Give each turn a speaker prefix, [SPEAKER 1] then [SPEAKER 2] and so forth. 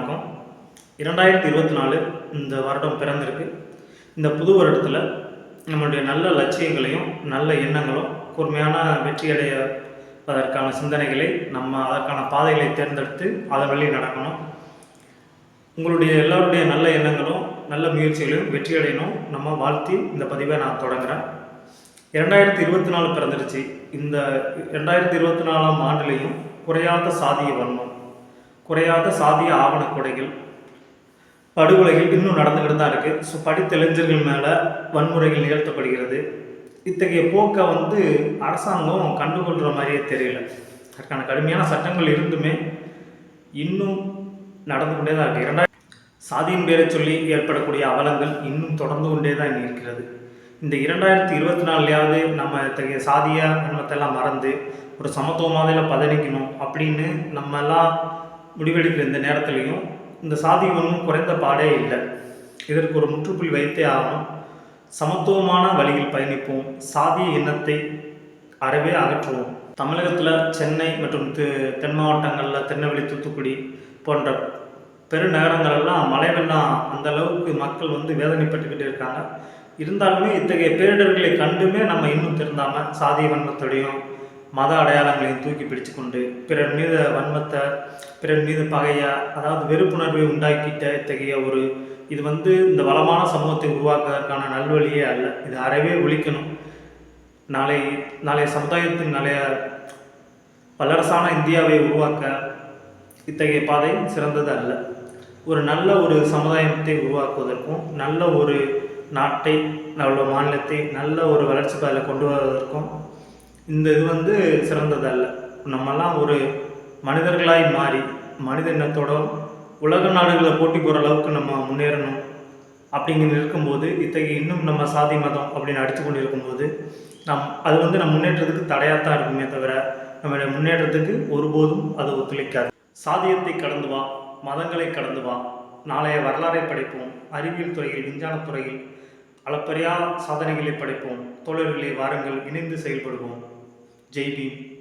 [SPEAKER 1] வணக்கம். இரண்டாயிரத்தி இருபத்தி நாலு இந்த வருடம் பிறந்திருக்கு. இந்த புது வருடத்தில் நம்மளுடைய நல்ல லட்சியங்களையும் நல்ல எண்ணங்களும் கூர்மையான வெற்றியடைவதற்கான சிந்தனைகளை நம்ம அதற்கான பாதைகளை தேர்ந்தெடுத்து அதன் வழி நடக்கணும். உங்களுடைய எல்லாருடைய நல்ல எண்ணங்களும் நல்ல முயற்சிகளையும் வெற்றியடையணும். நம்ம வாழ்த்தி இந்த பதிவை நான் தொடங்குறேன். இரண்டாயிரத்தி இருபத்தி நாலு பிறந்துடுச்சு இந்த ரெண்டாயிரத்தி இருபத்தி நாலாம் ஆண்டுலேயும் குறையாத சாதிய வன்மம் குறையாத சாதிய ஆவணக்கொடைகள் படுகொலைகள் இன்னும் நடந்துக்கிட்டு தான் இருக்குது ஸோ படித்த இளைஞர்கள் மேலே வன்முறைகள் நிகழ்த்தப்படுகிறது. இத்தகைய போக்கை வந்து அரசாங்கம் கண்டுகொள்கிற மாதிரியே தெரியல. அதற்கான கடுமையான சட்டங்கள் இருந்துமே இன்னும் நடந்து கொண்டே தான் இருக்குது இரண்டாயிரம் சாதியின் பேரை சொல்லி ஏற்படக்கூடிய அவலங்கள் இன்னும் தொடர்ந்து கொண்டே தான் இருக்கிறது. இந்த இரண்டாயிரத்தி இருபத்தி நாலுலையாவது நம்ம இத்தகைய சாதிய வன்மத்தெல்லாம் மறந்து ஒரு சமத்துவமாதில் பதனிக்கணும் அப்படின்னு நம்ம எல்லாம் முடிவெடுக்கிற இந்த நேரத்துலையும் இந்த சாதி வன்மம் குறைந்த பாடே இல்லை. இதற்கு ஒரு முற்றுப்புள்ளி வைத்தே ஆகணும். சமத்துவமான வழியில் பயணிப்போம். சாதிய எண்ணத்தை அறவே அகற்றுவோம். தமிழகத்தில் சென்னை மற்றும் தெ தென் மாவட்டங்களில் திருநெல்வேலி தூத்துக்குடி போன்ற பெருநகரங்களெல்லாம் மழை வெள்ளம் அந்த அளவுக்கு மக்கள் வந்து வேதனைப்பட்டுக்கிட்டு இருக்காங்க. இருந்தாலுமே இத்தகைய பேரிடர்களை கண்டுமே நம்ம இன்னும் திருந்தாமல் சாதிய வன்மத்தோடையும் மத அடையாளங்களையும் தூக்கி பிடிச்சு கொண்டு பிறர் மீது வன்மத்தை பிறர் மீது பகையா அதாவது வெறுப்புணர்வை உண்டாக்கிட்ட இத்தகைய ஒரு இது வந்து இந்த வளமான சமூகத்தை உருவாக்குவதற்கான நல்வழியே அல்ல. இது அறவே ஒழிக்கணும். நாளை நாளைய சமுதாயத்தின் நாளைய வல்லரசான இந்தியாவை உருவாக்க இத்தகைய பாதை சிறந்தது அல்ல. ஒரு நல்ல ஒரு சமுதாயத்தை உருவாக்குவதற்கும் நல்ல ஒரு நாட்டை நல்ல மாநிலத்தை நல்ல ஒரு வளர்ச்சி பாதையில் கொண்டு வருவதற்கும் இந்த இது வந்து சிறந்தது அல்ல நம்மெல்லாம் ஒரு மனிதர்களாய் மாறி மனித இனத்தோட உலக நாடுகளை போட்டி போகிற அளவுக்கு நம்ம முன்னேறணும் அப்படிங்கிற இருக்கும்போது இத்தகைய இன்னும் நம்ம சாதி மதம் அப்படின்னு அடித்து கொண்டு இருக்கும்போது நம் அது வந்து நம்ம முன்னேற்றத்துக்கு தடையாக தான் இருக்குமே தவிர நம்மளுடைய முன்னேற்றத்துக்கு ஒருபோதும் அது ஒத்துழைக்காது. சாதியத்தை கடந்து வா மதங்களை கடந்து வா நாளைய வரலாறை படைப்போம் அறிவியல் துறையில் விஞ்ஞானத் துறையில் அளப்பரியா சாதனைகளை படைப்போம் தோழர்களை வாருங்கள் இணைந்து செயல்படுவோம். JP